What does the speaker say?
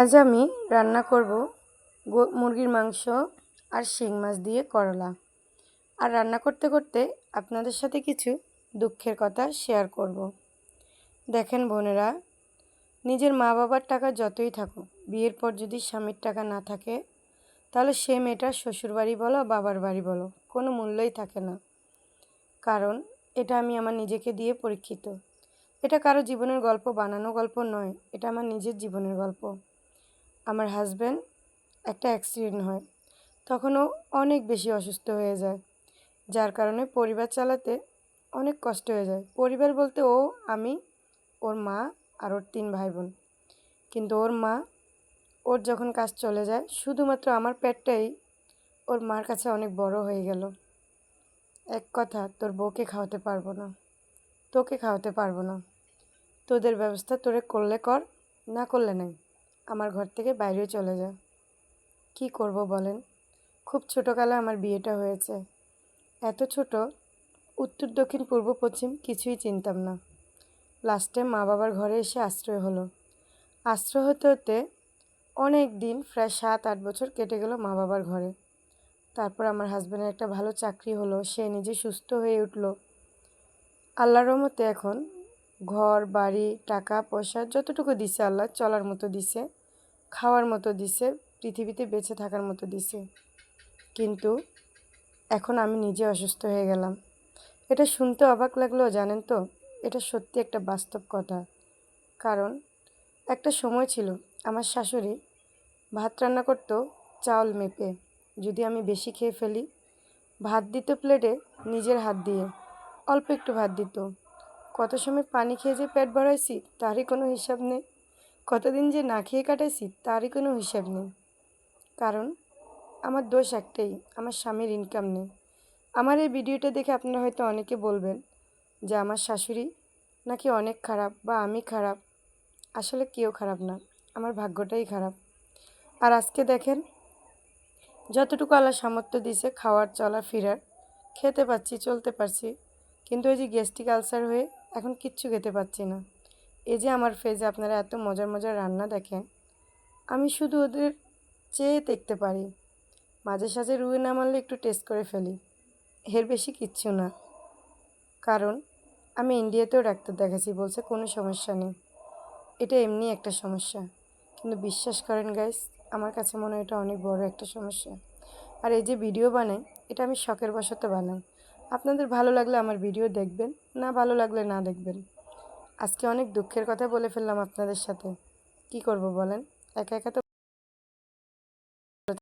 আজ আমি রান্না করব মুরগির মাংস আর শিং মাছ দিয়ে করলা। আর রান্না করতে করতে আপনাদের সাথে কিছু দুঃখের কথা শেয়ার করব। দেখেন বোনেরা, নিজের মা বাবার টাকা যতই থাকুক, বিয়ের পর যদি স্বামীর টাকা না থাকে, তাহলে সে মেয়েটার শ্বশুরবাড়ি বলো, বাবার বাড়ি বলো, কোনো মূল্যই থাকে না। কারণ এটা আমি আমার নিজেকে দিয়ে পরীক্ষিত। এটা কারও জীবনের গল্প, বানানো গল্প নয়, এটা আমার নিজের জীবনের গল্প। আমার হাজব্যান্ড একটা অ্যাক্সিডেন্ট হয়, তখন ও অনেক বেশি অসুস্থ হয়ে যায়, যার কারণে পরিবার চালাতে অনেক কষ্ট হয়ে যায়। পরিবার বলতে ও, আমি, ওর মা আর ওর তিন ভাই বোন কিন্তু ওর মা, ওর যখন কাজ চলে যায়, শুধুমাত্র আমার পেটটাই ওর মার কাছে অনেক বড় হয়ে গেল। এক কথা, তোর বউকে খাওয়াতে পারব না। তোকে খাওয়াতে পারব না। তোদের ব্যবস্থা তোরে করলে কর, না করলে নাই। আমার ঘর থেকে বাইরে চলে যা কি করব বলেন? খুব ছোটোকালে আমার বিয়েটা হয়েছে। এত ছোট, উত্তর, দক্ষিণ, পূর্ব, পশ্চিম কিছুই চিনতাম না। লাস্টে মা বাবার ঘরে এসে আশ্রয় হলো। আশ্রয় হতে হতে অনেক দিন, প্রায় সাত, আট বছর কেটে গেল মা বাবার ঘরে। তারপর আমার হাজব্যান্ডের একটা ভালো চাকরি হলো, সে নিজে সুস্থ হয়ে উঠল। আল্লাহর রহমতে এখন ঘর, বাড়ি, টাকা, পয়সা যতটুকু দিছে আল্লাহ চলার মতো দিছে। খাওয়ার মতো দিছে, পৃথিবীতে বেঁচে থাকার মতো দিছে। কিন্তু এখন আমি নিজে অসুস্থ হয়ে গেলাম। এটা শুনতে অবাক লাগলেও জানেন তো? এটা সত্যি একটা বাস্তব কথা। কারণ একটা সময় ছিল, আমার শাশুড়ি ভাত রান্না করতো চাউল মেপে। যদি আমি বেশি খেয়ে ফেলি, ভাত দিত প্লেটে নিজের হাত দিয়ে। অল্প একটু ভাত দিত। কত সময় পানি খেয়ে যে পেট ভরাইছি, তারই কোনো হিসাব নেই। কতদিন যে না খেয়ে কাটাইছি, তারই কোনো হিসাব নেই। কারণ, আমার দোষ একটাই, আমার স্বামীর ইনকাম নেই। আমার এই ভিডিওটা দেখে আপনারা হয়তো অনেকে বলবেন যে, আমার শাশুড়ি নাকি অনেক খারাপ বা আমি খারাপ? আসলে কেউ খারাপ না, আমার ভাগ্যটাই খারাপ। আর আজকে দেখেন, যতটুকু আল্লাহ সামর্থ্য দিছে খাওয়ার চলা ফেরার, খেতে পাচ্ছি, চলতে পারছি। কিন্তু ওই যে গ্যাস্ট্রিক আলসার হয়ে এখন কিচ্ছু খেতে পাচ্ছি না। এই যে আমার ফেজে আপনারা এত মজার মজার রান্না দেখেন, আমি শুধু ওদের চেয়ে দেখতে পারি। মাঝে সাঝে রুয়ে না মারলে একটু টেস্ট করে ফেলি। এর বেশি কিচ্ছু না। কারণ, আমি ইন্ডিয়াতেও ডাক্তার দেখাচ্ছি, বলছে কোনো সমস্যা নেই। এটা এমনি একটা সমস্যা। কিন্তু বিশ্বাস করেন গাইস আমার কাছে মনে হয় এটা অনেক বড় একটা সমস্যা। আর এই যে ভিডিও বানাই, এটা আমি শখের বশত বানাই। আপনাদের ভালো লাগলে আমার ভিডিও দেখবেন, না ভালো লাগলে না দেখবেন। আজকে অনেক দুঃখের কথা বলে ফেললাম আপনাদের সাথে। কি করব বলেন? একা একা তো